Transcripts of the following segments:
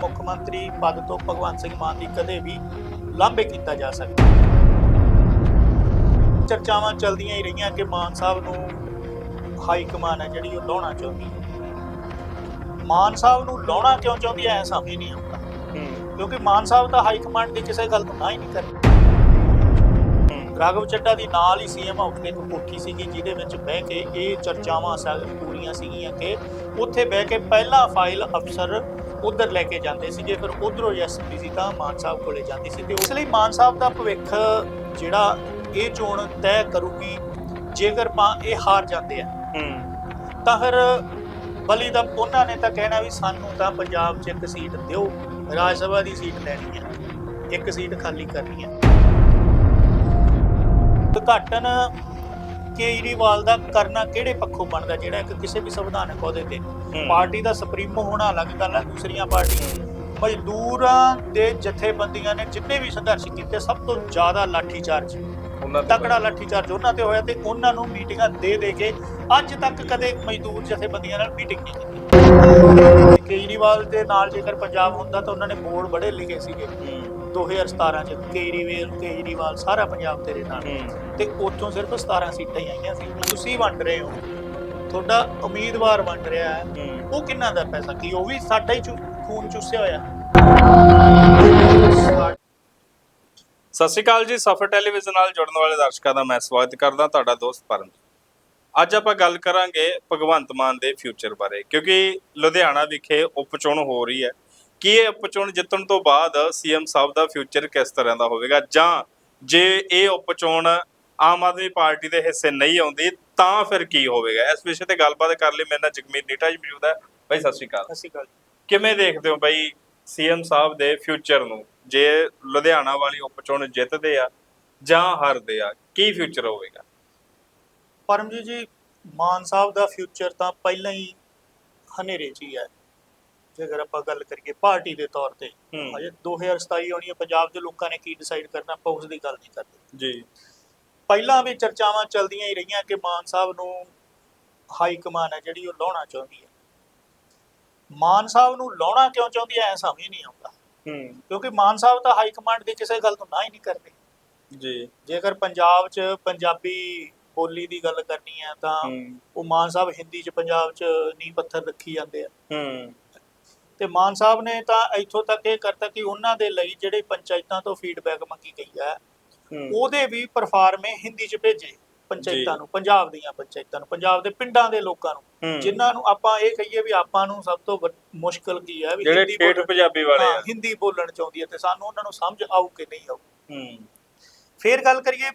ਮੁੱਖ ਮੰਤਰੀ ਪਦ ਤੋਂ ਭਗਵੰਤ ਸਿੰਘ ਮਾਨ ਦੀ ਕਦੇ ਵੀ ਲਾਂਭੇ ਕੀਤਾ ਜਾ ਸਕਦਾ। ਚਰਚਾਵਾਂ ਚੱਲਦੀਆਂ ਹੀ ਰਹੀਆਂ ਕਿ ਮਾਨ ਸਾਹਿਬ ਨੂੰ ਹਾਈ ਕਮਾਨ ਹੈ ਜਿਹੜੀ ਉਹ ਲਾਉਣਾ ਚਾਹੁੰਦੀ ਹੈ। ਮਾਨ ਸਾਹਿਬ ਨੂੰ ਲਾਉਣਾ ਕਿਉਂ ਚਾਹੁੰਦੀ ਹੈ, ਐ ਸਮਝ ਨਹੀਂ ਆਉਂਦਾ। ਕਿਉਂਕਿ ਮਾਨ ਸਾਹਿਬ ਤਾਂ ਹਾਈ ਕਮਾਂਡ ਦੀ ਕਿਸੇ ਗੱਲ ਤੋਂ ਨਾ ਹੀ ਨਹੀਂ ਕਰਦੀ ਰਾਘਵ ਚੱਡਾ ਦੀ ਨਾਲ ਹੀ ਸੀਐਮ ਹਾਊਸ ਦੀ ਇੱਕ ਕੋਠੀ ਸੀਗੀ ਜਿਹਦੇ ਵਿੱਚ ਬਹਿ ਕੇ ਇਹ ਚਰਚਾਵਾਂ ਸਾ, ਪੂਰੀਆਂ ਸੀਗੀਆਂ ਕਿ ਉੱਥੇ ਬਹਿ ਕੇ ਪਹਿਲਾ ਫਾਈਲ ਅਫਸਰ ਉਧਰ ਲੈ ਕੇ ਜਾਂਦੇ ਸੀਗੇ ਫਿਰ ਉਧਰੋਂ ਹੁੰਦੀ ਸੀ ਤਾਂ ਮਾਨ ਸਾਹਿਬ ਕੋਲੇ ਜਾਂਦੀ ਸੀ ਤੇ ਉਸ ਲਈ ਮਾਨ ਸਾਹਿਬ ਦਾ ਭਵਿੱਖ ਜਿਹੜਾ ਇਹ ਚੋਣ ਤੈਅ ਕਰੂਗੀ ਜੇਕਰ ਪਾ ਇਹ ਹਾਰ ਜਾਂਦੇ ਆ। ਤਾਂ ਫਿਰ ਬਲੀ ਦਾ ਉਹਨਾਂ ਨੇ ਤਾਂ ਕਹਿਣਾ ਵੀ ਸਾਨੂੰ ਤਾਂ ਪੰਜਾਬ 'ਚ ਇੱਕ ਸੀਟ ਦਿਓ ਰਾਜ ਸਭਾ ਦੀ ਸੀਟ ਲੈਣੀ ਹੈ ਇੱਕ ਸੀਟ ਖਾਲੀ ਕਰਨੀ ਹੈ ਉਦਘਾਟਨ ਕੇਜਰੀਵਾਲ ਦਾ ਕਰਨਾ ਕਿਹੜੇ ਪੱਖੋਂ ਬਣਦਾ? ਜਿਹੜਾ ਇੱਕ ਕਿਸੇ ਵੀ ਸੰਵਿਧਾਨਕ ਅਹੁਦੇ ਤੇ ਪਾਰਟੀ ਦਾ ਸੁਪਰੀਮੋ ਹੋਣਾ ਅਲੱਗ ਗੱਲ ਹੈ ਦੂਸਰੀਆਂ ਪਾਰਟੀਆਂ। ਮਜ਼ਦੂਰਾਂ ਦੇ ਜਥੇਬੰਦੀਆਂ ਨੇ ਜਿੰਨੇ ਵੀ ਸੰਘਰਸ਼ ਕੀਤੇ ਸਭ ਤੋਂ ਜ਼ਿਆਦਾ ਲਾਠੀ ਚਾਰਜ ਉਹਨਾਂ ਦੇ ਤਕੜਾ ਲਾਠੀ ਚਾਰਜ ਉਹਨਾਂ ਤੇ ਹੋਇਆ ਤੇ ਉਹਨਾਂ ਨੂੰ ਮੀਟਿੰਗਾਂ ਦੇ ਦੇ ਕੇ ਅੱਜ ਤੱਕ ਕਦੇ ਮਜ਼ਦੂਰ ਜਥੇਬੰਦੀਆਂ ਨਾਲ ਮੀਟਿੰਗ ਨਹੀਂ ਕੀਤੀ। ਕੇਜਰੀਵਾਲ ਦੇ ਨਾਲ ਜੇਕਰ ਪੰਜਾਬ ਹੁੰਦਾ ਤਾਂ ਉਹਨਾਂ ਨੇ ਬੋਰਡ ਬੜੇ ਲਿਖੇ ਸੀਗੇ। 2017 ਚ ਕੇਜਰੀਵਾਲ ਕੇਜਰੀਵਾਲ ਸਾਰਾ ਪੰਜਾਬ ਤੇਰੇ ਨਾਲ। ਤੇ ਉੱਥੋਂ ਸਿਰਫ 17 ਸੀਟਾਂ ਹੀ ਆਈਆਂ ਸੀ। ਤੁਸੀਂ ਵੰਡ ਰਹੇ ਹੋ। ਤੁਹਾਡਾ ਉਮੀਦਵਾਰ ਵੰਡ ਰਿਹਾ ਹੈ। ਉਹ ਕਿੰਨਾ ਦਾ ਪੈਸਾ? ਕੀ ਉਹ ਵੀ ਸਾਡਾ ਹੀ ਚੂ- ਖੂਨ ਚੂਸਿਆ ਹੋਇਆ? ਸਤਿ ਸ਼੍ਰੀ ਅਕਾਲ ਜੀ। ਸਫਰ ਟੈਲੀਵਿਜ਼ਨ ਨਾਲ ਜੁੜਨ ਵਾਲੇ ਦਰਸ਼ਕਾਂ ਦਾ ਮੈਂ ਸਵਾਗਤ ਕਰਦਾ ਤੁਹਾਡਾ ਦੋਸਤ ਪਰਮ ਅੱਜ ਆਪਾਂ ਗੱਲ ਕਰਾਂਗੇ ਭਗਵੰਤ ਮਾਨ ਦੇ ਫਿਊਚਰ ਬਾਰੇ। ਕਿਉਂਕਿ ਲੁਧਿਆਣਾ ਵਿਖੇ ਉਪਚੋਣ ਹੋ ਰਹੀ ਹੈ। ਕੀ ਇਹ ਉਪਚੋਣ ਜਿੱਤਣ ਤੋਂ ਬਾਅਦ ਸੀਐਮ ਸਾਹਿਬ ਦਾ ਫਿਊਚਰ ਕਿਸ ਤਰ੍ਹਾਂ ਦਾ ਹੋਵੇਗਾ? ਜਾਂ ਜੇ ਇਹ ਉਪਚੋਣ ਆਮ ਆਦਮੀ ਪਾਰਟੀ ਦੇ ਹਿੱਸੇ ਨਹੀਂ ਆਉਂਦੀ ਤਾਂ ਫਿਰ ਕੀ ਹੋਵੇਗਾ? ਇਸ ਵਿਸ਼ੇ ਤੇ ਗੱਲਬਾਤ ਕਰ ਲਈ ਮੇਰੇ ਨਾਲ ਜਗਮੀਤ ਨੀਟਾ ਜੀ ਮੌਜੂਦ ਹੈ। ਬਾਈ ਸਤਿ ਸ਼੍ਰੀ ਅਕਾਲ। ਅਸੀਂ ਗੱਲ ਕਿਵੇਂ ਦੇਖਦੇ ਹੋ ਬਾਈ ਸੀਐਮ ਸਾਹਿਬ ਦੇ ਫਿਊਚਰ ਨੂੰ? ਜੇ ਲੁਧਿਆਣਾ ਵਾਲੀ ਉਪਚੋਣ ਜਿੱਤਦੇ ਆ ਜਾਂ ਹਾਰਦੇ ਆ ਕੀ ਫਿਊਚਰ ਹੋਵੇਗਾ? ਪਰਮਜੀਤ ਜੀ ਮਾਨ ਸਾਹਿਬ ਦਾ ਫਿਊਚਰ ਤਾਂ ਪਹਿਲਾਂ ਹੀ ਹਨੇਰੇ 'ਚ ਹੀ ਹੈ। ਜੇਕਰ ਆਪਾਂ ਗੱਲ ਕਰੀਏ ਪਾਰਟੀ ਦੇ ਤੌਰ ਤੇ ਹੂੰ। ਅਜੇ 2027 ਆਉਣੀ ਹੈ ਪੰਜਾਬ ਦੇ ਲੋਕਾਂ ਨੇ ਕੀ ਡਿਸਾਈਡ ਕਰਨਾ ਆਪਾਂ ਉਸ ਦੀ ਗੱਲ ਨਹੀਂ ਕਰਦੇ। ਜੀ। ਪਹਿਲਾਂ ਵੀ ਚਰਚਾਵਾਂ ਚੱਲਦੀਆਂ ਹੀ ਰਹੀਆਂ ਕਿ ਮਾਨ ਸਾਹਿਬ ਨੂੰ ਹਾਈ ਕਮਾਨ ਹੈ ਜਿਹੜੀ ਉਹ ਲਾਉਣਾ ਚਾਹੁੰਦੀ ਹੈ। ਮਾਨ ਸਾਹਿਬ ਨੂੰ ਲਾਉਣਾ ਕਿਉਂ ਚਾਹੁੰਦੀ ਹੈ ਐ ਸਮਝ ਨਹੀਂ ਆਉਂਦਾ। ਹੂੰ। ਕਿਉਂਕਿ ਮਾਨ ਸਾਹਿਬ ਤਾਂ ਹਾਈ ਕਮਾਂਡ ਦੀ ਕਿਸੇ ਗੱਲ ਤੋਂ ਨਾ ਹੀ ਨਹੀਂ ਕਰਦੇ। ਜੀ। ਜੇਕਰ ਪੰਜਾਬ 'ਚ ਪੰਜਾਬੀ ਬੋਲੀ ਦੀ ਗੱਲ ਕਰਨੀ ਹੈ ਤਾਂ ਹੂੰ। ਉਹ ਮਾਨ ਸਾਹਿਬ ਹਿੰਦੀ 'ਚ ਪੰਜਾਬ 'ਚ ਨੀਂਹ ਪੱਥਰ ਰੱਖੀ ਜਾਂਦੇ ਆ। ਹੂੰ। ਤੇ ਮਾਨ ਸਾਹਿਬ ਨੇ ਤਾਂ ਇੱਥੋਂ ਤੱਕ ਇਹ ਕਰਤਾ ਕਿ ਉਹਨਾਂ ਦੇ ਲਈ ਜਿਹੜੇ ਪੰਚਾਇਤਾਂ ਤੋਂ ਫੀਡਬੈਕ ਮੰਗੀ ਗਈ ਹੈ ਉਹਦੇ ਵੀ ਪਰਫਾਰਮੇ ਹਿੰਦੀ 'ਚ ਭੇਜੇ ਪੰਚਾਇਤਾਂ। ਨੂੰ ਪੰਜਾਬ ਦੀਆਂ ਪੰਚਾਇਤਾਂ ਨੂੰ ਪੰਜਾਬ ਦੇ ਪਿੰਡਾਂ ਦੇ ਲੋਕਾਂ ਨੂੰ। ਜਿਨ੍ਹਾਂ ਨੂੰ ਆਪਾਂ ਇਹ ਕਹੀਏ ਵੀ ਆਪਾਂ ਨੂੰ ਸਭ ਤੋਂ ਮੁਸ਼ਕਲ ਕੀ ਹੈ ਵੀ ਜਿਹੜੇ ਠੇਠ ਪੰਜਾਬੀ ਵਾਲੇ ਆ ਹਿੰਦੀ ਬੋਲਣ ਚਾਹੁੰਦੀ ਹੈ ਤੇ ਸਾਨੂੰ ਉਹਨਾਂ ਨੂੰ ਸਮਝ ਆਊ ਕਿ ਨਹੀਂ ਹੂੰ ਫੇਰ ਗੱਲ ਕਰੀਏ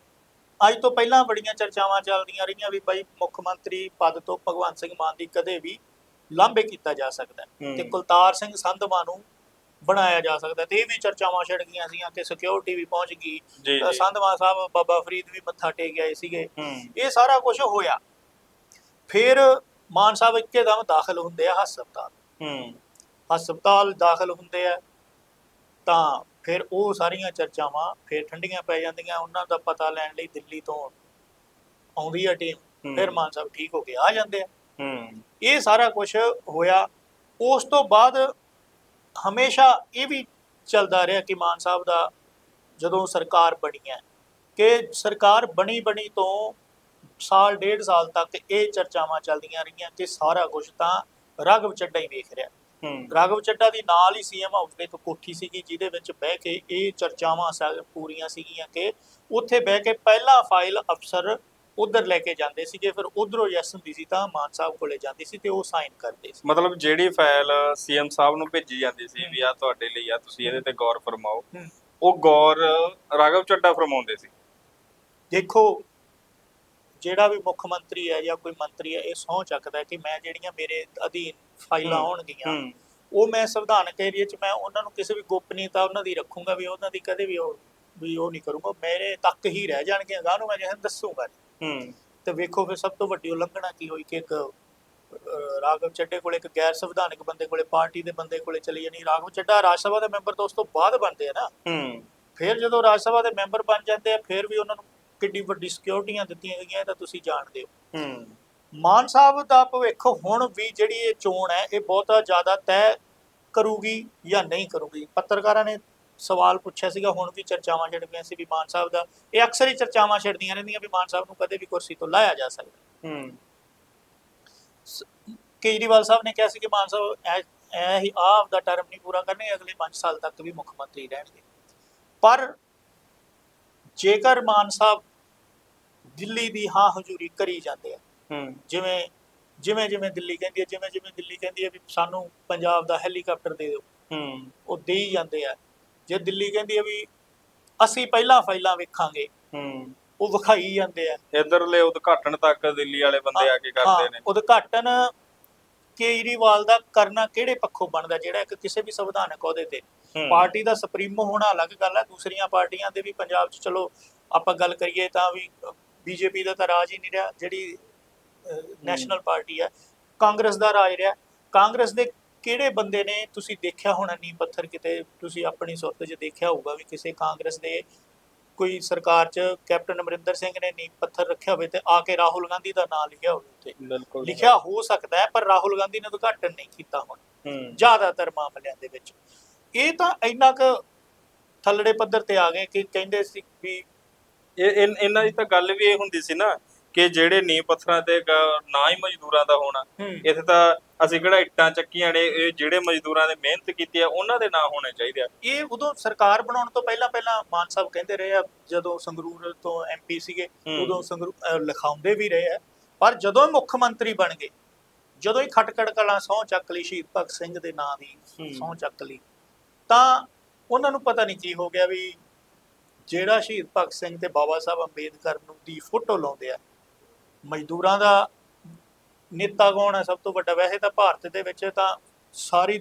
ਅੱਜ ਤੋਂ ਪਹਿਲਾਂ ਬੜੀਆਂ ਚਰਚਾਵਾਂ ਚੱਲਦੀਆਂ ਰਹੀਆਂ ਵੀ ਭਾਈ ਮੁੱਖ ਮੰਤਰੀ ਪਦ ਤੋਂ ਭਗਵੰਤ ਸਿੰਘ ਮਾਨ ਦੀ ਕਦੇ ਵੀ ਲਾਂਭੇ ਕੀਤਾ ਜਾ ਸਕਦਾ। ਤੇ ਕੁਲਤਾਰ ਸਿੰਘ ਸੰਧਵਾ ਨੂੰ ਬਣਾਇਆ ਜਾ ਸਕਦਾ ਤੇ ਇਹ ਵੀ ਚਰਚਾਵਾਂ ਛਿੜ ਗਈਆਂ ਸੀਆਂ ਕਿ ਸਿਕਿਉਰਿਟੀ ਵੀ ਪਹੁੰਚ ਗਈ। ਸੰਧਵਾ ਸਾਹਿਬ ਬਾਬਾ ਫਰੀਦ ਵੀ ਮੱਥਾ ਟੇਕ ਗਏ ਸੀਗੇ। ਇਹ ਸਾਰਾ ਕੁਝ ਹੋਇਆ। ਫਿਰ ਮਾਨ ਸਾਹਿਬ ਇੱਕਦਮ ਦਾਖਲ ਹੁੰਦੇ ਆ ਹਸਪਤਾਲ। ਹੂੰ। ਹਸਪਤਾਲ ਦਾਖਲ ਹੁੰਦੇ ਆ ਤਾਂ ਫਿਰ ਉਹ ਸਾਰੀਆਂ ਚਰਚਾਵਾਂ ਫਿਰ ਠੰਡੀਆਂ ਪੈ ਜਾਂਦੀਆਂ ਉਹਨਾਂ ਦਾ ਪਤਾ ਲੈਣ ਲਈ ਦਿੱਲੀ ਤੋਂ ਆਉਂਦੀ ਆ ਟੀਮ। ਫਿਰ ਮਾਨ ਸਾਹਿਬ ਠੀਕ ਹੋ ਕੇ ਆ ਜਾਂਦੇ ਆ। ਹੂੰ। ਇਹ ਸਾਰਾ ਕੁਝ ਹੋਇਆ। ਉਸ ਤੋਂ ਬਾਅਦ ਹਮੇਸ਼ਾ ਇਹ ਵੀ ਚੱਲਦਾ ਰਿਹਾ ਕਿ ਮਾਨ ਸਾਹਿਬ ਦਾ ਜਦੋਂ ਸਰਕਾਰ ਬਣੀ ਹੈ ਕਿ ਸਰਕਾਰ ਬਣੀ ਬਣੀ ਤੋਂ ਸਾਲ ਡੇਢ ਸਾਲ ਤੱਕ ਇਹ ਚਰਚਾਵਾਂ ਚੱਲਦੀਆਂ ਰਹੀਆਂ ਕਿ ਸਾਰਾ ਕੁਝ ਤਾਂ ਰਾਘਵ ਚੱਡਾ ਹੀ ਵੇਖ ਰਿਹਾ। ਰਾਘਵ ਚੱਡਾ ਦੀ ਨਾਲ ਹੀ ਸੀਐਮ ਹਾਊਸ ਦੇ ਇੱਕ ਕੋਠੀ ਸੀਗੀ ਜਿਹਦੇ ਵਿੱਚ ਬਹਿ ਕੇ ਇਹ ਚਰਚਾਵਾਂ ਪੂਰੀਆਂ ਸੀਗੀਆਂ ਕਿ ਉੱਥੇ ਬਹਿ ਕੇ ਪਹਿਲਾ ਫਾਈਲ ਅਫਸਰ ਉਧਰ ਲੈ ਕੇ ਜਾਂਦੇ ਸੀਗੇ ਫਿਰ ਉਧਰੋਂ ਯੈਸ ਹੁੰਦੀ ਸੀ ਤਾਂ ਮਾਨ ਸਾਹਿਬ ਕੋਲੇ ਜਾਂਦੀ ਸੀ ਤੇ ਉਹ ਸਾਈਨ ਕਰਦੇ ਸੀ ਮਤਲਬ ਜਿਹੜੀ ਫਾਈਲ ਸੀਐਮ ਸਾਹਿਬ ਨੂੰ ਭੇਜੀ ਜਾਂਦੀ ਸੀ ਵੀ ਆ ਤੁਹਾਡੇ ਲਈ ਆ ਤੁਸੀਂ ਇਹਦੇ ਤੇ ਗੌਰ ਫਰਮਾਓ। ਉਹ ਗੌਰ ਰਾਘਵ ਚੱਡਾ ਫਰਮਾਉਂਦੇ ਸੀ ਦੇਖੋ ਜਿਹੜਾ ਵੀ ਮੁੱਖ ਮੰਤਰੀ ਹੈ ਜਾਂ ਕੋਈ ਮੰਤਰੀ ਹੈ ਇਹ ਸਹੁੰ ਚੱਕਦਾ ਹੈ ਕਿ ਮੈਂ ਜਿਹੜੀਆਂ ਮੇਰੇ ਅਧੀਨ ਫਾਈਲਾਂ ਹੂੰ। ਆਉਣਗੀਆਂ ਹੂੰ ਉਹ ਮੈਂ ਸੰਵਿਧਾਨਕ ਏਰੀਆ 'ਚ ਮੈਂ ਉਹਨਾਂ ਨੂੰ ਕਿਸੇ ਵੀ ਗੋਪਨੀਯਤਾ ਉਹਨਾਂ ਦੀ ਰੱਖੂੰਗਾ ਵੀ ਉਹਨਾਂ ਦੀ ਕਦੇ ਵੀ ਉਹ ਵੀ ਉਹ ਨਹੀਂ ਕਰੂੰਗਾ ਮੇਰੇ ਤੱਕ ਹੀ ਰਹਿ ਜਾਣਗੇ ਅਗਾਂਹ ਨੂੰ ਮੈਂ ਜਿਹਨਾਂ ਦੱਸੂਗਾ। ਹੂੰ। ਤੇ ਵੇਖੋ ਫਿਰ ਸਭ ਤੋਂ ਵੱਡੀ ਉਲੰਘਣਾ ਕੀ ਹੋਈ ਕਿ ਇੱਕ ਅਹ, ਰਾਘਵ ਚੱਡੇ ਕੋਲੇ ਇੱਕ ਗੈਰ ਸੰਵਿਧਾਨਕ ਬੰਦੇ ਕੋਲੇ ਪਾਰਟੀ ਦੇ ਬੰਦੇ ਕੋਲੇ ਚਲੀ ਜਾਣੀ। ਰਾਘਵ ਚੱਡਾ ਰਾਜ ਸਭਾ ਦੇ ਮੈਂਬਰ ਤੋਂ ਉਸ ਤੋਂ ਬਾਅਦ ਬਣਦੇ ਆ ਨਾ। ਹੂੰ। ਫਿਰ ਜਦੋਂ ਰਾਜ ਸਭਾ ਦੇ ਮੈਂਬਰ ਬਣ ਜਾਂਦੇ ਆ ਫਿਰ ਵੀ ਉਹਨਾਂ ਨੂੰ ਕਿੱਡੀ ਵੱਡੀ ਸਿਕਿਉਰਿਟੀਆਂ ਦਿੱਤੀਆਂ ਗਈਆਂ ਇਹ ਤਾਂ ਤੁਸੀਂ ਜਾਣਦੇ ਹੋ। ਹੂੰ। ਮਾਨ ਸਾਹਿਬ ਦਾ ਭਵਿੱਖ ਹੁਣ ਵੀ ਜਿਹੜੀ ਇਹ ਚੋਣ ਹੈ ਇਹ ਬਹੁਤਾ ਜ਼ਿਆਦਾ ਤੈਅ ਕਰੂਗੀ ਜਾਂ ਨਹੀਂ ਕਰੂਗੀ। ਪੱਤਰਕਾਰਾਂ ਨੇ ਸਵਾਲ ਪੁੱਛਿਆ ਸੀਗਾ ਹੁਣ ਵੀ ਚਰਚਾਵਾਂ ਛਿੜਦੀਆਂ ਸੀ ਵੀ ਮਾਨ ਸਾਹਿਬ ਦਾ। ਇਹ ਅਕਸਰ ਹੀ ਚਰਚਾਵਾਂ ਛਿੜਦੀਆਂ ਰਹਿੰਦੀਆਂ ਵੀ ਮਾਨ ਸਾਹਿਬ ਨੂੰ ਕਦੇ ਵੀ ਕੁਰਸੀ ਤੋਂ ਲਾਇਆ ਜਾ ਸਕਦਾ। ਹੂੰ। ਕੇਜਰੀਵਾਲ ਸਾਹਿਬ ਨੇ ਕਿਹਾ ਸੀ ਕਿ ਮਾਨ ਸਾਹਿਬ ਐ ਹੀ ਆਪ ਦਾ ਟਰਮ ਨਹੀਂ ਪੂਰਾ ਕਰਨਗੇ ਅਗਲੇ 5 ਸਾਲ ਤੱਕ ਵੀ ਮੁੱਖ ਮੰਤਰੀ ਰਹਿਣਗੇ। ਪਰ ਜੇਕਰ ਮਾਨ ਸਾਹਿਬ ਦਿੱਲੀ ਦੀ ਹਾਂ ਹਜ਼ੂਰੀ ਕਰੀ ਜਾਂਦੇ ਆ ਹੂੰ। ਜਿਵੇਂ ਜਿਵੇਂ ਜਿਵੇਂ ਦਿੱਲੀ ਕਹਿੰਦੀ ਹੈ ਜਿਵੇਂ ਜਿਵੇਂ ਦਿੱਲੀ ਕਹਿੰਦੀ ਹੈ ਵੀ ਸਾਨੂੰ ਪੰਜਾਬ ਦਾ ਹੈਲੀਕਾਪਟਰ ਦੇ ਦਿਓ। ਹੂੰ। ਉਹ ਦੇ ਹੀ ਜਾਂਦੇ ਆ। ਜੇ ਦਿੱਲੀ ਕਹਿੰਦੀ ਹੈ ਵੀ ਅਸੀਂ ਪਹਿਲਾਂ ਫਾਈਲਾਂ ਵੇਖਾਂਗੇ ਹੂੰ। ਉਹ ਵਿਖਾਈ ਜਾਂਦੇ ਆ। ਇਧਰਲੇ ਉਦਘਾਟਨ ਤੱਕ ਦਿੱਲੀ ਵਾਲੇ ਬੰਦੇ ਆ ਕੇ ਕਰਦੇ ਨੇ। ਉਦਘਾਟਨ ਕੇਜਰੀਵਾਲ ਦਾ ਕਰਨਾ ਕਿਹੜੇ ਪੱਖੋਂ ਬਣਦਾ ਜਿਹੜਾ ਇੱਕ ਕਿਸੇ ਵੀ ਸੰਵਿਧਾਨਕ ਅਹੁਦੇ ਤੇ। ਪਾਰਟੀ ਦਾ ਸੁਪਰੀਮੋ ਹੋਣਾ ਅਲੱਗ ਗੱਲ ਹੈ ਦੂਸਰੀਆਂ ਪਾਰਟੀਆਂ ਦੇ ਵੀ ਪੰਜਾਬ 'ਚ ਚਲੋ ਆਪਾਂ ਗੱਲ ਕਰੀਏ ਤਾਂ ਵੀ ਬੀਜੇਪੀ ਦਾ ਤਾਂ ਰਾਜ ਹੀ ਨਹੀਂ ਰਿਹਾ ਜਿਹੜੀ ਨੈਸ਼ਨਲ ਪਾਰਟੀ ਹੈ ਕਾਂਗਰਸ ਦਾ ਰਾਜ ਰਿਹਾ। ਕਾਂਗਰਸ ਦੇ ਕਿਹੜੇ ਬੰਦੇ ਨੇ ਤੁਸੀਂ ਦੇਖਿਆ ਹੋਣਾ ਨੀ ਪੱਥਰ ਕਿਤੇ? ਤੁਸੀਂ ਆਪਣੀ ਸੁਰਤ 'ਚ ਦੇਖਿਆ ਹੋਊਗਾ ਵੀ ਕਿਸੇ ਕਾਂਗਰਸ ਦੇ ਕੋਈ ਸਰਕਾਰ 'ਚ ਕੈਪਟਨ ਅਮਰਿੰਦਰ ਸਿੰਘ ਨੇ ਨੀ ਪੱਥਰ ਰੱਖਿਆ ਹੋਵੇ ਤੇ ਆ ਕੇ ਰਾਹੁਲ ਗਾਂਧੀ ਦਾ ਨਾਮ ਲਿਖਿਆ ਹੋਵੇ ਉੱਤੇ ਬਿਲਕੁਲ। ਲਿਖਿਆ ਹੋ ਸਕਦਾ ਹੈ ਪਰ ਰਾਹੁਲ ਗਾਂਧੀ ਨੇ ਉਦਘਾਟਨ ਨਹੀਂ ਕੀਤਾ ਹੁਣ। ਜ਼ਿਆਦਾਤਰ ਮਾਮਲਿਆਂ ਦੇ ਵਿੱਚ। ਇਹ ਤਾਂ ਇੰਨਾ ਕੁ ਥੱਲੜੇ ਪੱਧਰ ਤੇ ਆ ਗਏ ਕਿ ਕਹਿੰਦੇ ਸੀ ਵੀ ਇਹ ਇਹਨਾਂ ਦੀ ਤਾਂ ਗੱਲ ਵੀ ਇਹ ਹੁੰਦੀ ਸੀ ਨਾ ਕਿ ਜਿਹੜੇ ਨੀਂਹ ਪੱਥਰਾਂ ਤੇ ਗ- ਨਾ ਹੀ ਮਜ਼ਦੂਰਾਂ ਦਾ ਹੋਣਾ ਇੱਥੇ ਤਾਂ ਅਸੀਂ ਕਿਹੜਾ ਇੱਟਾਂ ਚੱਕੀਆਂ ਨੇ ਇਹ ਜਿਹੜੇ ਮਜ਼ਦੂਰਾਂ ਨੇ ਮਿਹਨਤ ਕੀਤੀ ਆ ਉਹਨਾਂ ਦੇ ਨਾਂ ਹੋਣੇ ਚਾਹੀਦੇ ਆ ਇਹ ਉਦੋਂ ਸਰਕਾਰ ਬਣਾਉਣ ਤੋਂ ਪਹਿਲਾਂ ਪਹਿਲਾਂ ਮਾਨ ਸਾਹਿਬ ਕਹਿੰਦੇ ਰਹੇ ਆ ਜਦੋਂ ਸੰਗਰੂਰ ਤੋਂ ਐਮਪੀ ਸੀਗੇ ਹੂੰ। ਉਦੋਂ ਸੰਗਰੂ ਅਹ ਲਿਖਾਉਂਦੇ ਵੀ ਰਹੇ ਆ ਪਰ ਜਦੋਂ ਇਹ ਮੁੱਖ ਮੰਤਰੀ ਬਣ ਗਏ ਜਦੋਂ ਹੀ ਖਟਕੜ ਕਲਾਂ ਸਹੁੰ ਚੱਕ ਲਈ ਸ਼ਹੀਦ ਭਗਤ ਸਿੰਘ ਦੇ ਨਾਂ ਦੀ ਹੂੰ। ਸਹੁੰ ਚੱਕ ਲਈ ਤਾਂ ਉਹਨਾਂ ਨੂੰ ਪਤਾ ਨਹੀਂ ਕੀ ਹੋ ਗਿਆ ਵੀ ਜਿਹੜਾ ਸ਼ਹੀਦ ਭਗਤ ਸਿੰਘ ਤੇ ਬਾਬਾ ਸਾਹਿਬ ਅੰਬੇਦਕਰ ਨੂੰ ਦੀ ਫੋਟੋ ਲਾਉਂਦੇ ਆ ਮਜ਼ਦੂਰਾਂ ਦਾ ਨੇਤਾ ਕੌਣ ਹੈ ਸਭ ਤੋਂ ਵੱਡਾ? ਵੈਸੇ ਤਾਂ ਭਾਰਤ ਦੇ ਵਿੱਚ ਤਾਂ ਸਾਰੀ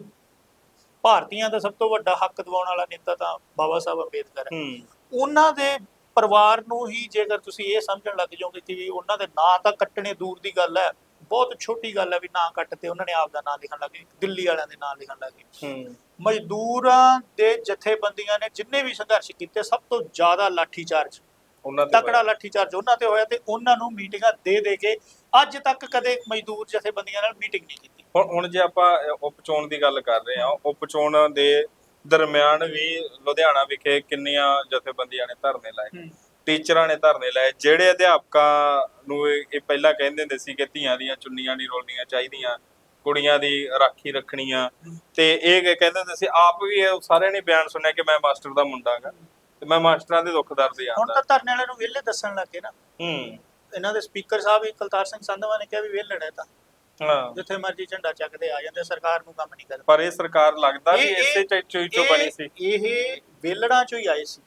ਭਾਰਤੀਆਂ ਦਾ ਸਭ ਤੋਂ ਵੱਡਾ ਹੱਕ ਦਿਵਾਉਣ ਵਾਲਾ ਨੇਤਾ ਤਾਂ ਬਾਬਾ ਸਾਹਿਬ ਅੰਬੇਦਕਰ ਹੈ। ਉਹਨਾਂ ਦੇ ਪਰਿਵਾਰ ਨੂੰ ਹੀ ਜੇਕਰ ਤੁਸੀਂ ਇਹ ਸਮਝਣ ਲੱਗ ਜਾਓਗੇ ਕਿ ਵੀ ਉਹਨਾਂ ਦੇ ਨਾਂ ਤਾਂ ਕੱਟਣੇ ਦੂਰ ਦੀ ਗੱਲ ਹੈ ਬਹੁਤ ਛੋਟੀ ਗੱਲ ਹੈ ਵੀ ਨਾਂ ਕੱਟ ਤੇ ਉਹਨਾਂ ਨੇ ਆਪ ਦਾ ਨਾਂ ਲਿਖਣ ਲੱਗੇ ਦਿੱਲੀ ਵਾਲਿਆਂ ਦੇ ਨਾਂ ਲਿਖਣ ਲੱਗੇ ਮਜ਼ਦੂਰਾਂ ਦੇ ਜਥੇਬੰਦੀਆਂ ਨੇ ਜਿੰਨੇ ਵੀ ਸੰਘਰਸ਼ ਕੀਤੇ ਸਭ ਤੋਂ ਜ਼ਿਆਦਾ ਲਾਠੀ ਚਾਰਜ ਉਹਨਾਂ ਦੇ ਤਕੜਾ ਲਾਠੀ ਚਾਰਜ ਉਹਨਾਂ ਤੇ ਹੋਇਆ ਤੇ ਉਹਨਾਂ ਨੂੰ ਮੀਟਿੰਗਾਂ ਦੇ ਦੇ ਕੇ ਅੱਜ ਤੱਕ ਕਦੇ ਮਜ਼ਦੂਰ ਜਥੇਬੰਦੀਆਂ ਨਾਲ ਮੀਟਿੰਗ ਨਹੀਂ ਕੀਤੀ। ਹੁਣ ਹੁਣ ਜੇ ਆਪਾਂ ਉਪਚੋਣ ਦੀ ਗੱਲ ਕਰ ਰਹੇ ਹਾਂ ਉਪਚੋਣ ਦੇ ਦਰਮਿਆਨ ਵੀ ਲੁਧਿਆਣਾ ਵਿਖੇ ਕਿੰਨੀਆਂ ਜਥੇਬੰਦੀਆਂ ਨੇ ਧਰਨੇ ਲਾਏ। ਟੀਚਰਾਂ ਨੇ ਧਰਨੇ ਲਾਏ। ਜਿਹੜੇ ਅਧਿਆਪਕਾਂ ਨੂੰ ਇਹ ਪਹਿਲਾਂ ਕਹਿੰਦੇ ਹੁੰਦੇ ਸੀ ਕਿ ਧੀਆਂ ਦੀਆਂ ਚੁੰਨੀਆਂ ਨਹੀਂ ਰੋਲਣੀਆਂ ਚਾਹੀਦੀਆਂ ਕੁੜੀਆਂ ਦੀ ਰਾਖੀ ਰੱਖਣੀਆਂ ਤੇ ਇਹ ਕਹਿੰਦੇ ਹੁੰਦੇ ਸੀ ਆਪ ਵੀ ਇਹ ਸਾਰਿਆਂ ਨੇ ਬਿਆਨ ਸੁਣਿਆ ਕਿ ਮੈਂ ਮਾਸਟਰ ਦਾ ਮੁੰਡਾ ਗਾ। ਤੇ ਮੈਂ ਮਾਸਟਰਾਂ ਦੇ ਦੁੱਖ ਦਰਦ ਹੁਣ ਜਾਣਦਾ। ਤਾਂ ਧਰਨੇ ਵਾਲਿਆਂ ਨੂੰ ਵਿਹਲੇ ਦੱਸਣ ਲੱਗੇ ਨਾ। ਹੂੰ। ਇਹਨਾਂ ਦੇ ਸਪੀਕਰ ਸਾਹਿਬ ਹੀ ਕੁਲਤਾਰ ਸਿੰਘ ਸੰਧਵਾ ਨੇ ਕਿਹਾ ਵੀ ਵਿਹਲੜ ਹੈ ਤਾਂ। ਹਾਂ। ਜਿੱਥੇ ਮਰਜ਼ੀ ਝੰਡਾ ਚੱਕਦੇ ਆ ਜਾਂਦੇ ਸਰਕਾਰ ਨੂੰ ਕੰਮ ਨਹੀਂ ਕਰਦੇ। ਪਰ ਇਹ ਸਰਕਾਰ ਲੱਗਦਾ ਵੀ ਇਹ- ਇਸੇ ਚ ਚੋਈ ਚੋ ਇਹ- ਬਣੀ ਸੀ। ਇਹ ਵੇਲੜਾਂ ਚੋਂ ਹੀ ਆਏ ਸੀ।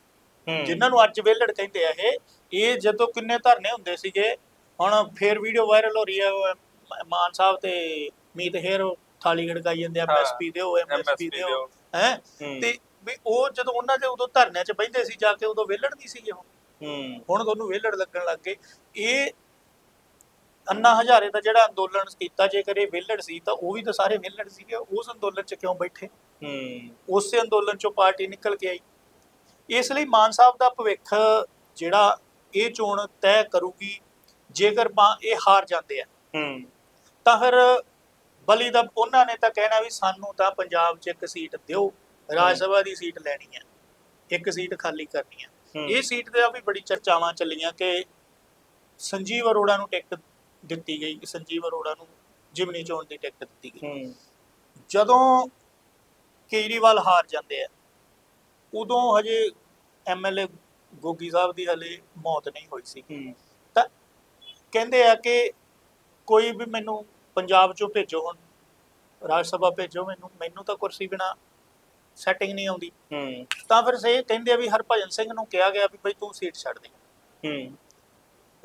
ਹੂੰ। ਜਿਨ੍ਹਾਂ ਨੂੰ ਅੱਜ ਵੇਲੜ ਕਹਿੰਦੇ ਆ ਇਹ ਇਹ ਜਦੋਂ ਕਿੰਨੇ ਧਰਨੇ ਹੁੰਦੇ ਸੀਗੇ ਹੁਣ ਫੇਰ ਵੀਡੀਓ ਵਾਇਰਲ ਹੋ ਰਹੀ ਹੈ ਉਹ ਮ- ਮਾਨ ਸਾਹਿਬ ਤੇ ਮੀਤ ਹੇਰ ਥਾਲੀ ਗੜਕਾਈ ਜਾਂਦੇ ਆ ਹਾਂ, ਐਮਐਸਪੀ ਦਿਓ ਐਮਐਸਪੀ MSP ਦਿਓ ਦਿਓ। ਹੈ? ਹੂੰ। ਤੇ ਵੀ ਉਹ ਜਦੋਂ ਉਹਨਾਂ ਦੇ ਉਦੋਂ ਧਰਨਿਆਂ 'ਚ ਬੈਠਦੇ ਸੀ ਜਾ ਕੇ ਉਦੋਂ ਵੇਲੜ ਨਹੀਂ ਸੀਗੇ ਉਹ। ਹੂੰ। ਹੁਣ ਤੁਹਾਨੂੰ ਵੇਲੜ ਲੱਗਣ ਲੱਗ ਗਏ। ਇਹ ਅੰਨਾ ਹਜ਼ਾਰੇ ਦਾ ਜਿਹੜਾ ਅੰਦੋਲਨ ਕੀਤਾ ਜੇਕਰ ਇਹ ਵੇਲੜ ਸੀ ਤਾਂ ਉਹ ਵੀ ਤਾਂ ਸਾਰੇ ਵੇਲੜ ਸੀਗੇ। ਉਸ ਅੰਦੋਲਨ 'ਚ ਕਿਉਂ ਬੈਠੇ? ਹੂੰ। ਉਸੇ ਅੰਦੋਲਨ 'ਚੋਂ ਪਾਰਟੀ ਨਿਕਲ ਕੇ ਆਈ। ਇਸ ਲਈ ਮਾਨ ਸਾਹਿਬ ਦਾ ਭਵਿੱਖ ਜਿਹੜਾ ਇਹ ਚੋਣ ਤੈਅ ਕਰੂਗੀ ਜੇਕਰ ਇਹ ਹਾਰ ਜਾਂਦੇ ਆ। ਹੂੰ। ਤਾਂ ਫਿਰ ਬਲੀ ਦਾ ਉਹਨਾਂ ਨੇ ਤਾਂ ਕਹਿਣਾ ਵੀ ਸਾਨੂੰ ਤਾਂ ਪੰਜਾਬ 'ਚ ਇੱਕ ਸੀਟ ਦਿਓ। ਰਾਜ ਸਭਾ ਦੀ ਸੀਟ ਲੈਣੀ ਹੈ। ਇੱਕ ਸੀਟ ਖਾਲੀ ਕਰਨੀ ਹੈ। ਇਹ ਸੀਟ ਤੇ ਆ ਵੀ ਬੜੀ ਚਰਚਾਵਾਂ ਚੱਲੀਆਂ ਕਿ ਸੰਜੀਵ ਅਰੋੜਾ ਨੂੰ ਟਿਕਟ ਦਿੱਤੀ ਗਈ ਕਿ ਸੰਜੀਵ ਅਰੋੜਾ ਨੂੰ ਜਿਮਨੀ ਚੋਣ ਦੀ ਟਿਕਟ ਦਿੱਤੀ ਗਈ। ਜਦੋਂ ਕੇਜਰੀਵਾਲ ਹਾਰ ਜਾਂਦੇ ਆ ਉਦੋਂ ਹਜੇ ਐਮਐਲਏ ਗੋਗੀ ਸਾਹਿਬ ਦੀ ਹਲੇ ਮੌਤ ਨਹੀਂ ਹੋਈ ਸੀ। ਤਾਂ ਕਹਿੰਦੇ ਆ ਕਿ ਕੋਈ ਵੀ ਮੈਨੂੰ ਪੰਜਾਬ ਚੋਂ ਭੇਜੋ ਹੁਣ ਰਾਜ ਸਭਾ ਭੇਜੋ ਮੈਨੂੰ ਮੈਨੂੰ ਤਾਂ ਕੁਰਸੀ ਬਿਨਾ ਸੈਟਿੰਗ ਨਹੀਂ ਆਉਂਦੀ। ਹੂੰ। ਤਾਂ ਫਿਰ ਸੇ ਕਹਿੰਦੇ ਆ ਵੀ ਹਰਭਜਨ ਸਿੰਘ ਨੂੰ ਕਿਹਾ ਗਿਆ ਵੀ ਬਈ ਤੂੰ ਸੀਟ ਛੱਡ ਦੇ। ਹੂੰ।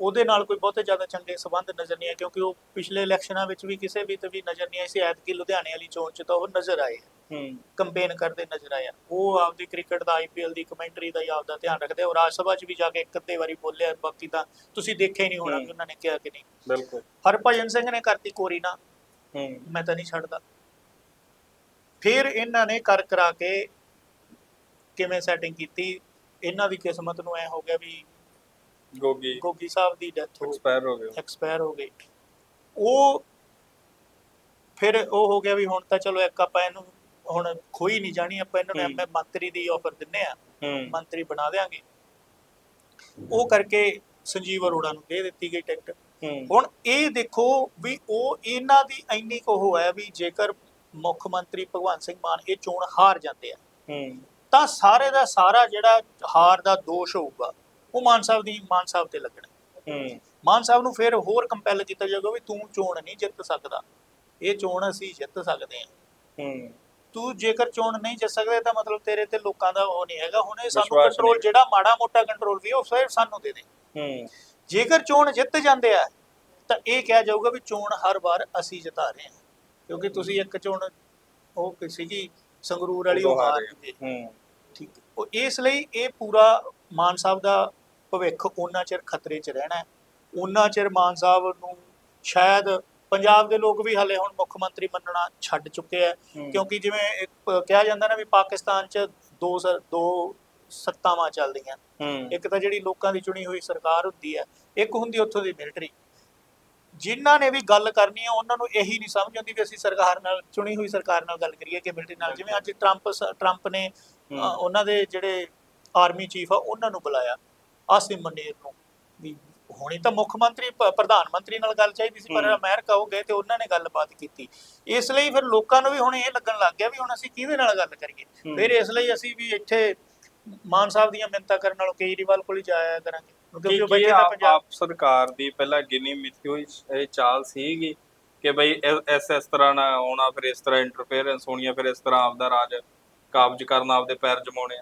ਉਹਦੇ ਨਾਲ ਕੋਈ ਬਹੁਤੇ ਜ਼ਿਆਦਾ ਚੰਗੇ ਸਬੰਧ ਨਜ਼ਰ ਨਹੀਂ ਆਏ ਕਿਉਂਕਿ ਉਹ ਪਿਛਲੇ ਇਲੈਕਸ਼ਨਾਂ ਵਿੱਚ ਵੀ ਕਿਸੇ ਵੀ ਤੇ ਵੀ ਨਜ਼ਰ ਨਹੀਂ ਆਈ ਸੀ। ਐਤਕੀ ਲੁਧਿਆਣੇ ਵਾਲੀ ਚੋਣ 'ਚ ਤਾਂ ਉਹ ਨਜ਼ਰ ਆਏ ਹੂੰ। ਕੰਪੇਨ ਕਰਦੇ ਨਜ਼ਰ ਆਇਆ ਉਹ ਆਪਦੀ ਕ੍ਰਿਕਟ ਦਾ ਆਈਪੀਐਲ ਦੀ ਕਮੈਂਟਰੀ ਦਾ ਹੀ ਆਪਦਾ ਧਿਆਨ ਰੱਖਦੇ ਔਰ ਰਾਜ ਸਭਾ 'ਚ ਵੀ ਜਾ ਕੇ ਇੱਕ ਅੱਧੇ ਵਾਰੀ ਬੋਲਿਆ ਬਾਕੀ ਤਾਂ ਤੁਸੀਂ ਦੇਖਿਆ ਹੀ ਨਹੀਂ ਹੋਣਾ। ਕਿ ਉਹਨਾਂ ਨੇ ਕਿਹਾ ਕਿ ਨਹੀਂ। ਬਿਲਕੁਲ। ਹਰਭਜਨ ਸਿੰਘ ਨੇ ਕਰਤੀ ਕੋਰੀ ਨਾ। ਹੂੰ। ਮੈਂ ਤਾਂ ਨਹੀਂ ਛੱਡਦਾ। ਫਿਰ ਇਹਨਾਂ ਨੇ ਕਰ ਕਰਾ ਕੇ ਕਿਵੇਂ ਸੈਟਿੰਗ ਕੀਤੀ? ਇਹਨਾਂ ਦੀ ਕਿਸਮਤ ਨੂੰ ਐ ਹੋ ਗਿਆ ਵੀ ਗੋਗੀ। ਗੋਗੀ ਸਾਹਿਬ ਦੀ ਡੈਥ ਹੋ ਐਕਸਪਾਇਰ ਹੋ ਗਏ ਐਕਸਪਾਇਰ ਹੋ ਗਈ ਉਹ ਫਿਰ ਉਹ ਹੋ ਗਿਆ ਵੀ ਹੁਣ ਤਾਂ ਚਲੋ ਇੱਕ ਆਪਾਂ ਇਹਨੂੰ ਹੁਣ ਖੋਈ ਨਹੀਂ ਜਾਣੀ ਆਪਾਂ ਇਹਨਾਂ ਨੂੰ। ਐਮਐ ਮੰਤਰੀ ਦੀ ਆਫਰ ਦਿੰਨੇ ਆ। ਮੰਤਰੀ ਬਣਾ ਦੇਾਂਗੇ ਉਹ ਕਰਕੇ ਸੰਜੀਵ ਅਰੋੜਾ ਨੂੰ ਦੇ ਦਿੱਤੀ ਗਈ ਟਿਕਟ ਹੁਣ ਇਹ ਦੇਖੋ ਵੀ ਉਹ ਇਹਨਾਂ ਦੀ ਇੰਨੀ ਕੁ ਉਹ ਹੈ ਵੀ ਜੇਕਰ ਮੁੱਖ ਮੰਤਰੀ ਭਗਵੰਤ ਸਿੰਘ ਮਾਨ ਇਹ ਚੋਣ ਹਾਰ ਜਾਂਦੇ ਆ। ਤਾਂ ਸਾਰੇ ਦਾ ਸਾਰਾ ਜਿਹੜਾ ਹਾਰ ਦਾ ਦੋਸ਼ ਹੋਊਗਾ ਉਹ ਮਾਨ ਸਾਹਿਬ ਦੀ ਮਾਨ ਸਾਹਿਬ ਤੇ ਲੱਗਣਾ। ਮਾਨ ਸਾਹਿਬ ਨੂੰ ਫਿਰ ਹੋਰ ਕੰਪੈਲ ਕੀਤਾ ਜਾਊਗਾ ਵੀ ਤੂੰ ਚੋਣ ਨਹੀਂ ਜਿੱਤ ਸਕਦਾ। ਇਹ ਚੋਣ ਅਸੀਂ ਜਿੱਤ ਸਕਦੇ ਹਾਂ। ਤੂੰ ਜੇਕਰ ਚੋਣ ਨਹੀਂ ਜਿੱਤ ਸਕਦੇ ਤਾਂ ਮਤਲਬ ਤੇਰੇ ਤੇ ਲੋਕਾਂ ਦਾ ਉਹ ਨਹੀਂ ਹੈਗਾ। ਹੁਣ ਇਹ ਸਾਨੂੰ ਕੰਟਰੋਲ। ਜਿਹੜਾ ਮਾੜਾ ਮੋਟਾ ਕੰਟਰੋਲ ਵੀ ਉਹ ਫਿਰ ਸਾਨੂੰ ਦੇ ਦੇ। ਜੇਕਰ ਚੋਣ ਜਿੱਤ ਜਾਂਦੇ ਆ ਤਾਂ ਇਹ ਕਿਹਾ ਜਾਊਗਾ ਵੀ ਚੋਣ ਹਰ ਵਾਰ ਅਸੀਂ ਜਿਤਾ ਰਹੇ ਹਾਂ। ਕਿਉਂਕਿ ਤੁਸੀਂ ਇੱਕ ਚੋਣ ਉਹ ਸੀਗੀ ਸੰਗਰੂਰ ਵਾਲੀ ਉਹ ਹਾਰ ਗਏ। ਹੂੰ ਠੀਕ। ਉਹ ਇਸ ਲਈ ਇਹ ਪੂਰਾ ਮਾਨ ਸਾਹਿਬ ਦਾ ਭਵਿੱਖ ਉਹਨਾਂ ਚਿਰ ਖਤਰੇ 'ਚ ਰਹਿਣਾ ਉਹਨਾਂ ਚਿਰ ਮਾਨ ਸਾਹਿਬ ਨੂੰ ਸ਼ਾਇਦ ਪੰਜਾਬ ਦੇ ਲੋਕ ਵੀ ਹਾਲੇ ਹੁਣ ਮੁੱਖ ਮੰਤਰੀ ਮੰਨਣਾ ਛੱਡ ਚੁੱਕੇ ਆ। ਕਿਉਂਕਿ ਜਿਵੇਂ ਕਿਹਾ ਜਾਂਦਾ ਨਾ ਵੀ ਪਾਕਿਸਤਾਨ 'ਚ ਦੋ ਦੋ ਸੱਤਾਵਾਂ ਚੱਲਦੀਆਂ ਇੱਕ ਤਾਂ ਜਿਹੜੀ ਲੋਕਾਂ ਦੀ ਚੁਣੀ ਹੋਈ ਸਰਕਾਰ ਹੁੰਦੀ ਹੈ ਇੱਕ ਹੁੰਦੀ ਉੱਥੋਂ ਦੀ ਮਿਲਟਰੀ ਜਿਨ੍ਹਾਂ ਨੇ ਵੀ ਗੱਲ ਕਰਨੀ ਹੈ ਉਹਨਾਂ ਨੂੰ ਇਹੀ ਨਹੀਂ ਸਮਝ ਆਉਂਦੀ ਵੀ ਅਸੀਂ ਸਰਕਾਰ ਨਾਲ ਚੁਣੀ ਹੋਈ ਸਰਕਾਰ ਨਾਲ ਗੱਲ ਕਰੀਏ ਕਿ ਮਿਲਟਰੀ ਨਾਲ ਜਿਵੇਂ ਅੱਜ ਟਰੰਪ ਟਰੰਪ ਨੇ। ਉਹਨਾਂ ਦੇ ਜਿਹੜੇ ਆਰਮੀ ਚੀਫ ਆ ਉਹਨਾਂ ਨੂੰ ਬੁਲਾਇਆ ਆਸਿਮ ਮਨੀਰ ਨੂੰ ਵੀ ਹੁਣੀ ਤਾਂ ਮੁੱਖ ਮੰਤਰੀ ਪ੍ਰਧਾਨ ਮੰਤਰੀ ਨਾਲ ਗੱਲ ਚਾਹੀਦੀ ਸੀ ਪਰ। ਅਮਰੀਕਾ ਹੋ ਗਏ ਤੇ ਉਹਨਾਂ ਨੇ ਗੱਲਬਾਤ ਕੀਤੀ ਇਸ ਲਈ ਫਿਰ ਲੋਕਾਂ ਨੂੰ ਵੀ ਹੁਣ ਇਹ ਲੱਗਣ ਲੱਗ ਗਿਆ ਵੀ ਹੁਣ ਅਸੀਂ ਕਿਹਦੇ ਨਾਲ ਗੱਲ ਕਰੀਏ। ਫਿਰ ਇਸ ਲਈ ਅਸੀਂ ਵੀ ਇੱਥੇ ਮਾਨ ਸਾਹਿਬ ਦੀਆਂ ਮਿੰਨਤਾਂ ਕਰਨ ਨਾਲੋਂ ਕੇਜਰੀਵਾਲ ਕੋਲ ਹੀ ਜਾਇਆ ਕਰਾਂਗੇ ਕਿਉਂਕਿ ਤਾਂ ਆਪ ਆਪ ਸਰਕਾਰ ਦੀ ਪਹਿਲਾਂ ਗਿਣੀ ਮਿਥੀ ਹੋਈ ਇਹ ਚਾਲ ਸੀਗੀ ਕਿ ਬਈ ਇਹ- ਇਸ ਇਸ ਤਰ੍ਹਾਂ ਨਾ ਆਉਣਾ ਫਿਰ ਇਸ ਤਰ੍ਹਾਂ ਇੰਟਰਫੇਰੈਂਸ ਹੋਣੀ ਆ ਫਿਰ ਇਸ ਤਰ੍ਹਾਂ ਆਪਦਾ ਰਾਜ ਕਾਬਜ ਕਰਨਾ ਆਪਦੇ ਪੈਰ ਜਮਾਉਣੇ ਆ।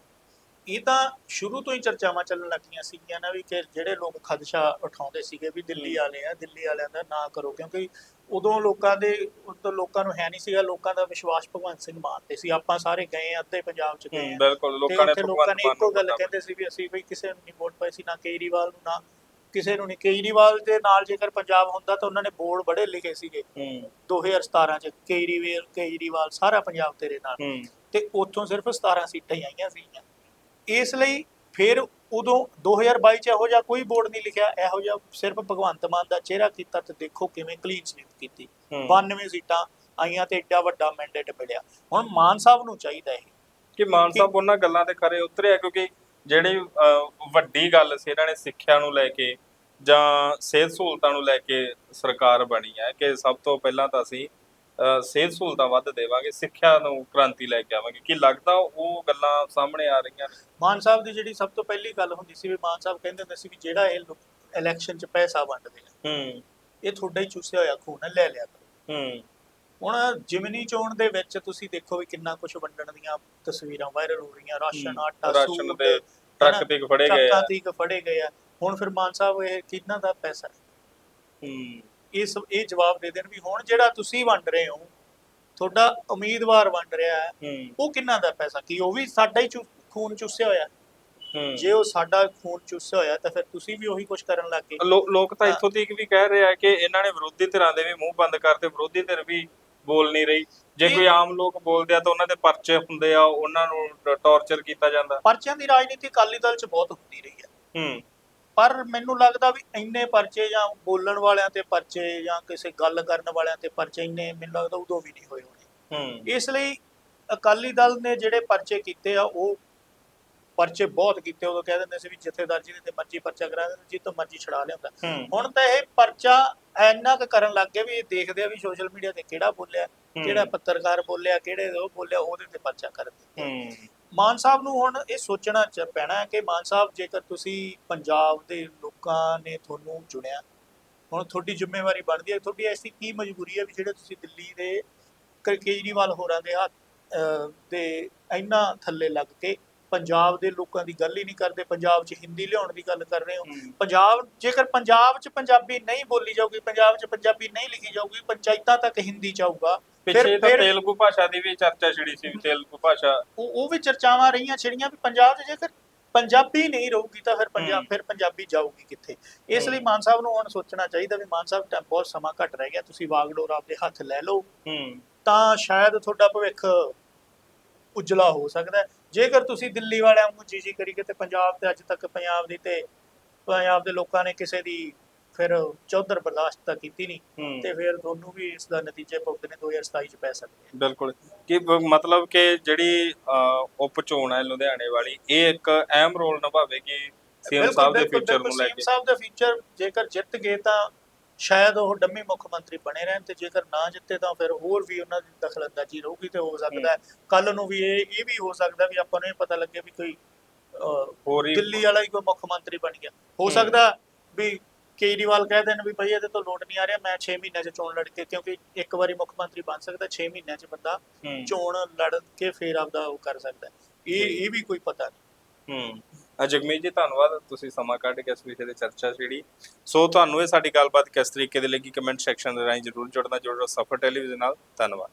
ਇਹ ਤਾਂ ਸ਼ੁਰੂ ਤੋਂ ਹੀ ਚਰਚਾਵਾਂ ਚੱਲਣ ਲੱਗੀਆਂ ਸੀਗੀਆਂ ਨਾ ਵੀ ਕਿ ਜਿਹੜੇ ਲੋਕ ਖਦਸ਼ਾ ਉਠਾਉਂਦੇ ਸੀਗੇ ਵੀ ਦਿੱਲੀ। ਵਾਲੇ ਆ ਦਿੱਲੀ ਵਾਲਿਆਂ ਦਾ ਨਾ ਕਰੋ ਕਿਉਂਕਿ ਉਦੋਂ ਲੋਕਾਂ ਦੇ ਉਦੋਂ ਲੋਕਾਂ ਨੂੰ ਹੈ ਨਹੀਂ ਸੀਗਾ ਲੋਕਾਂ ਦਾ ਵਿਸ਼ਵਾਸ ਭਗਵੰਤ ਸਿੰਘ ਮਾਨ ਤੇ ਸੀ। ਆਪਾਂ ਸਾਰੇ ਗਏ ਅੱਧੇ ਪੰਜਾਬ ਚ ਗਏ। ਬਿਲਕੁਲ ਲੋਕਾਂ ਨੇ ਲੋਕਾਂ ਨੇ ਇੱਕੋ ਗੱਲ ਕਹਿੰਦੇ ਸੀ ਵੀ ਅਸੀਂ ਵੀ ਕਿਸੇ ਨੂੰ ਨਹੀਂ ਵੋਟ ਪਾਈ ਸੀ ਨਾ ਕੇਜਰੀਵਾਲ ਨੂੰ ਨਾ ਕਿਸੇ ਨੂੰ ਨਹੀਂ। ਕੇਜਰੀਵਾਲ ਦੇ ਨਾਲ ਜੇਕਰ ਪੰਜਾਬ ਹੁੰਦਾ ਤਾਂ ਉਹਨਾਂ ਨੇ ਬੋਰਡ ਬੜੇ ਲਿਖੇ ਸੀਗੇ। ਹੂੰ। 2017 ਚ ਕੇਜਰੀਵਾਲ ਕੇਜਰੀਵਾਲ ਸਾਰਾ ਪੰਜਾਬ ਤੇਰੇ ਨਾਲ। ਤੇ ਉੱਥੋਂ ਸਿਰਫ 17 ਸੀਟਾਂ ਹੀ ਆਈਆਂ ਸੀਗੀਆਂ। ਇਸ ਲਈ ਫਿਰ ਉਦੋਂ 2022 ਚ ਇਹੋ ਜਿਹਾ ਕੋਈ ਬੋਰਡ ਨਹੀਂ ਲਿਖਿਆ ਇਹੋ ਜਿਹਾ ਸਿਰਫ ਭਗਵੰਤ ਮਾਨ ਦਾ ਚਿਹਰਾ ਕੀਤਾ ਤੇ ਦੇਖੋ ਕਿਵੇਂ ਕਲੀਨ ਸਵੀਪ ਕੀਤੀ। ਹੂੰ। 92 ਸੀਟਾਂ ਆਈਆਂ ਤੇ ਏਡਾ ਵੱਡਾ ਮੈਂਡੇਟ ਮਿਲਿਆ। ਹੁਣ ਮਾਨ ਸਾਹਿਬ ਨੂੰ ਚਾਹੀਦਾ ਇਹ। ਕਿ ਮਾਨ ਸਾਹਿਬ ਉਹਨਾਂ ਗੱਲਾਂ ਤੇ ਖਰੇ ਉਤਰਿਆ ਕਿਉਂਕਿ ਜਿਹੜੀ ਵੱਡੀ ਗੱਲ ਸੀ ਇਹਨਾਂ ਨੇ ਸਿੱਖਿਆ ਨੂੰ ਲੈ ਕੇ ਜਾਂ ਸਿਹਤ ਸਹੂਲਤਾਂ ਨੂੰ ਲੈ ਕੇ ਸਰਕਾਰ ਬਣੀ ਹੈ ਕਿ ਸਭ ਤੋਂ ਪਹਿਲਾਂ ਤਾਂ ਅਸੀਂ ਸਿਹਤ ਸਹੂਲਤਾਂ ਵੱਧ ਦੇਵਾਂਗੇ ਸਿੱਖਿਆ ਨੂੰ ਕ੍ਰਾਂਤੀ ਲੈ ਕੇ ਆਵਾਂਗੇ। ਕੀ ਲੱਗਦਾ ਉਹ ਗੱਲਾਂ ਸਾਹਮਣੇ ਆ ਰਹੀਆਂ ਨੇ? ਮਾਨ ਸਾਹਿਬ ਦੀ ਜਿਹੜੀ ਸਭ ਤੋਂ ਪਹਿਲੀ ਗੱਲ ਹੁੰਦੀ ਸੀ ਵੀ ਮਾਨ ਸਾਹਿਬ ਕਹਿੰਦੇ ਹੁੰਦੇ ਸੀ ਵੀ ਜਿਹੜਾ ਇਹ ਇਲੈਕਸ਼ਨ ਚ ਪੈਸਾ ਵੰਡਦੇ ਆ ਹੂੰ। ਇਹ ਤੁਹਾਡਾ ਹੀ ਚੂਸਿਆ ਹੋਇਆ ਖੂਨ ਹੈ ਲੈ ਲਿਆ ਕਰੋ। ਹੂੰ। ਹੁਣ ਜਿਮਨੀ ਚੋਣ ਦੇ ਵਿੱਚ ਤੁਸੀਂ ਦੇਖੋ ਵੀ ਕਿੰਨਾ ਕੁਝ ਵੰਡਣ ਦੀਆਂ ਤਸਵੀਰਾਂ ਵਾਇਰਲ ਹੋ ਰਹੀਆਂ ਰਾਸ਼ਨ ਆਟਾ ਰਾਸ਼ਨ ਦੇ ਟਰੱਕ ਤੇ ਫੜੇ ਗਏ ਆ। ਟਰੱਕਾਂ ਤੀਕ ਫੜੇ ਗਏ ਆ। ਹੁਣ ਫਿਰ ਮਾਨ ਸਾਹਿਬ ਇਹ ਕਿੰਨਾ ਦਾ ਪੈਸਾ ਹੈ? ਇਸ ਇਹ ਜਵਾਬ ਦੇ ਦੇਣ ਵੀ ਹੁਣ ਜਿਹੜਾ ਤੁਸੀਂ ਵੰਡ ਰਹੇ ਹੋ ਤੁਹਾਡਾ ਉਮੀਦਵਾਰ ਵੰਡ ਰਿਹਾ ਹੈ ਉਹ ਕਿੰਨਾ ਦਾ ਪੈਸਾ? ਕੀ ਉਹ ਵੀ ਸਾਡਾ ਹੀ ਖੂਨ ਚੂਸਿਆ ਹੋਇਆ। ਜੇ ਉਹ ਸਾਡਾ ਖੂਨ ਚੂਸਿਆ ਹੋਇਆ ਤਾਂ ਫਿਰ ਤੁਸੀਂ ਵੀ ਉਹੀ ਕੁਝ ਕਰਨ ਲੱਗ ਗਏ। ਲੋਕ ਤਾਂ। ਇੱਥੋਂ ਤੱਕ ਵੀ ਕਹਿ ਰਹੇ ਆ ਕਿ ਇਹਨਾਂ ਨੇ ਵਿਰੋਧੀ ਧਿਰਾਂ ਦੇ ਵੀ ਮੂੰਹ ਬੰਦ ਕਰਤੇ ਵਿਰੋਧੀ ਧਿਰ ਵੀ ਬੋਲ ਨਹੀਂ ਰਹੀ। ਜੇ ਕੋਈ ਆਮ ਲੋਕ ਬੋਲਦੇ ਆ ਤਾਂ ਉਹਨਾਂ ਦੇ ਪਰਚੇ ਹੁੰਦੇ ਆ ਉਹਨਾਂ ਨੂੰ ਟੌਰਚਰ ਕੀਤਾ ਜਾਂਦਾ। ਪਰਚਿਆਂ ਦੀ ਰਾਜਨੀਤੀ ਅਕਾਲੀ ਦਲ 'ਚ ਬਹੁਤ ਹੁੰਦੀ ਰਹੀ ਹੈ। ਹੂੰ। ਪਰ ਮੈਨੂੰ ਲੱਗਦਾ ਵੀ ਇੰਨੇ ਪਰਚੇ ਜਾਂ ਬੋਲਣ ਵਾਲਿਆਂ ਤੇ ਪਰਚੇ ਜਾਂ ਕਿਸੇ ਗੱਲ ਕਰਨ ਵਾਲਿਆਂ ਤੇ ਪਰਚੇ ਇੰਨੇ ਮੈਨੂੰ ਲੱਗਦਾ ਉਦੋਂ ਵੀ ਨਹੀਂ ਹੋਏ ਹੋਣੇ। ਹੂੰ। ਇਸ ਲਈ ਅਕਾਲੀ ਦਲ ਨੇ ਜਿਹੜੇ ਪਰਚੇ ਕੀਤੇ ਆ ਉਹ ਪਰਚੇ ਬਹੁਤ ਕੀਤੇ ਉਦੋਂ ਕਹਿ ਦਿੰਦੇ ਸੀ ਵੀ ਜਥੇਦਾਰ ਜੀ ਦੇ ਤੇ ਮਰਜ਼ੀ ਪਰਚਾ ਕਰਾ ਦਿੰਦੇ ਜਿੱਤੋਂ ਮਰਜ਼ੀ ਛੜਾ ਲਿਆਉਂਦਾ। ਹੁਣ ਤਾਂ ਇਹ ਪਰਚਾ ਇੰਨਾ ਕੁ ਕਰਨ ਲੱਗ ਗਏ ਵੀ ਇਹ ਦੇਖਦੇ ਆ ਵੀ ਸੋਸ਼ਲ ਮੀਡੀਆ ਤੇ ਕਿਹੜਾ ਬੋਲਿਆ। ਕਿਹੜਾ ਪੱਤਰਕਾਰ ਬੋਲਿਆ ਕਿਹੜੇ ਉਹ ਬੋਲਿਆ ਉਹਦੇ ਤੇ ਪਰਚਾ ਕਰ ਦਿੰਦੇ ਹੂੰ। ਮਾਨ ਸਾਹਿਬ ਨੂੰ ਹੁਣ ਇਹ ਸੋਚਣਾ ਚ ਪੈਣਾ ਹੈ ਕਿ ਮਾਨ ਸਾਹਿਬ, ਜੇਕਰ ਤੁਸੀਂ ਪੰਜਾਬ ਦੇ ਲੋਕਾਂ ਨੇ ਤੁਹਾਨੂੰ ਚੁਣਿਆ, ਹੁਣ ਤੁਹਾਡੀ ਜ਼ਿੰਮੇਵਾਰੀ ਬਣਦੀ ਹੈ, ਤੁਹਾਡੀ ਐਸੀ ਕੀ ਮਜਬੂਰੀ ਹੈ ਵੀ ਜਿਹੜੇ ਤੁਸੀਂ ਦਿੱਲੀ ਦੇ ਕੇਜਰੀਵਾਲ ਹੋਰਾਂ ਦੇ ਹੱਥ ਦੇ ਇੰਨਾ ਥੱਲੇ ਲੱਗ ਕੇ ਪੰਜਾਬ ਦੇ ਲੋਕਾਂ ਦੀ ਗੱਲ ਹੀ ਨਹੀਂ ਕਰਦੇ ਪੰਜਾਬ 'ਚ ਹਿੰਦੀ ਲਿਆਉਣ ਦੀ ਗੱਲ ਕਰ ਰਹੇ ਹੋ। ਪੰਜਾਬ ਜੇਕਰ ਪੰਜਾਬ 'ਚ ਪੰਜਾਬੀ ਨਹੀਂ ਬੋਲੀ ਜਾਊਗੀ ਪੰਜਾਬ 'ਚ ਪੰਜਾਬੀ ਨਹੀਂ ਲਿਖੀ ਜਾਊਗੀ ਪੰਚਾਇਤਾਂ ਤੱਕ ਹਿੰਦੀ ਚਾਊਗਾ ਪਿੱਛੇ ਤਾਂ ਫਿਰ- ਤੇਲਗੂ ਭਾਸ਼ਾ ਦੀ ਵੀ ਚਰਚਾ ਛਿੜੀ ਸੀ ਤੇਲਗੂ ਭਾਸ਼ਾ ਉਹ ਉਹ ਵੀ ਚਰਚਾਵਾਂ ਰਹੀਆਂ ਛਿੜੀਆਂ ਵੀ ਪੰਜਾਬ 'ਚ ਜੇਕਰ ਪੰਜਾਬੀ ਨਹੀਂ ਰਹੂਗੀ ਤਾਂ ਫਿਰ ਪੰਜਾਬ। ਫਿਰ ਪੰਜਾਬੀ ਜਾਊਗੀ ਕਿੱਥੇ ਇਸ ਲਈ। ਮਾਨ ਸਾਹਿਬ ਨੂੰ ਹੁਣ ਸੋਚਣਾ ਚਾਹੀਦਾ ਵੀ ਮਾਨ ਸਾਹਿਬ ਟਾਈਮ ਬਹੁਤ ਸਮਾਂ ਘੱਟ ਰਹਿ ਗਿਆ ਤੁਸੀਂ ਵਾਗਡੋਰ ਆਪਦੇ ਹੱਥ ਲੈ ਲਓ ਹੂੰ ਤਾਂ ਸ਼ਾਇਦ ਤੁਹਾਡਾ ਭਵਿੱਖ ਉਜਲਾ ਹੋ ਸਕਦਾ ਹੈ ਜੇਕਰ ਤੁਸੀਂ ਦਿੱਲੀ ਵਾਲਿਆਂ ਨੂੰ ਜੀ ਜੀ ਕਰੀ ਤੇ ਪੰਜਾਬ ਤੇ ਅੱਜ ਤੱਕ ਪੰਜਾਬ ਦੀ ਤੇ ਪੰਜਾਬ ਦੇ ਲੋਕਾਂ ਨੇ ਕਿਸੇ ਦੀ ਫਿਰ ਚੌਧਰ ਬਰਦਾਸ਼ਤ ਤਾਂ ਕੀਤੀ ਨਹੀਂ ਤੇ ਫਿਰ ਤੁਹਾਨੂੰ ਵੀ ਇਸ ਦਾ ਨਤੀਜੇ ਭੁਗਤਣੇ 2027 ਚ ਪੈ ਸਕਦੇ ਆ। ਬਿਲਕੁਲ। ਕਿ ਮਤਲਬ ਕਿ ਜਿਹੜੀ ਉਪ ਚੋਣ ਹੈ ਲੁਧਿਆਣੇ ਵਾਲੀ ਇਹ ਇੱਕ ਅਹਿਮ ਰੋਲ ਨਿਭਾਵੇਗੀ ਸੀਐਮ ਸਾਹਿਬ ਦੇ ਫਿਊਚਰ ਨੂੰ ਲੈ ਕੇ। ਸਾਹਿਬ ਦਾ ਫਿਊਚਰ ਜੇਕਰ ਜਿੱਤ ਗਏ ਤਾਂ ਸ਼ਾਇਦ ਉਹ ਡੰਮੀ ਮੁੱਖ ਮੰਤਰੀ ਬਣੇ ਰਹਿਣ ਤੇ ਜੇਕਰ ਨਾ ਜਿੱਤੇ ਤਾਂ ਫਿਰ ਹੋਰ ਵੀ ਉਹਨਾਂ ਦੀ ਦਖਲਅੰਦਾਜ਼ੀ ਰਹੂਗੀ ਤੇ ਹੋ ਸਕਦਾ ਹੈ। ਕੱਲ ਨੂੰ ਵੀ ਇਹ ਇਹ ਵੀ ਹੋ ਸਕਦਾ ਵੀ ਆਪਾਂ ਨੂੰ ਇਹ ਪਤਾ ਲੱਗੇ ਵੀ ਕੋਈ ਹੋਰ ਦਿੱਲੀ ਵਾਲਾ ਹੀ ਕੋਈ ਮੁੱਖ ਮੰਤਰੀ ਬਣ ਗਿਆ। ਹੋ। ਸਕਦਾ ਵੀ ਕੇਜਰੀਵਾਲ ਕਹਿ ਦੇਣ ਵੀ ਭਈ ਇਹਦੇ ਤੋਂ ਲੋਟ ਨਹੀਂ ਆ ਰਿਹਾ ਮੈਂ 6 ਮਹੀਨਿਆਂ 'ਚ ਚੋਣ ਲੜ ਕੇ ਕਿਉਂਕਿ ਇੱਕ ਵਾਰੀ ਮੁੱਖ ਮੰਤਰੀ ਬਣ ਸਕਦਾ 6 ਮਹੀਨਿਆਂ 'ਚ ਬੰਦਾ ਚੋਣ ਲੜ ਕੇ ਫੇਰ ਆਪਦਾ ਉਹ ਕਰ ਸਕਦਾ। ਇਹ ਇਹ ਵੀ ਕੋਈ ਪਤਾ ਨਹੀਂ। ਹੂੰ। ਅ, ਜਗਮੀਤ ਜੀ ਧੰਨਵਾਦ ਤੁਸੀਂ ਸਮਾਂ ਕੱਢ ਕੇ ਇਸ ਵਿਸ਼ੇ ਤੇ ਚਰਚਾ ਛੇੜੀ। ਸੋ ਤੁਹਾਨੂੰ ਇਹ ਸਾਡੀ ਗੱਲਬਾਤ ਕਿਸ ਤਰੀਕੇ ਦੇ ਲੱਗੀ ਕਮੈਂਟ ਸੈਕਸ਼ਨ ਦੇ ਰਾਹੀਂ ਜਰੂਰ ਜੁੜਨਾ ਜੁੜ ਰਹੋ ਸਫਰ ਟੈਲੀਵਿਜ਼ਨ ਨਾਲ। ਧੰਨਵਾਦ।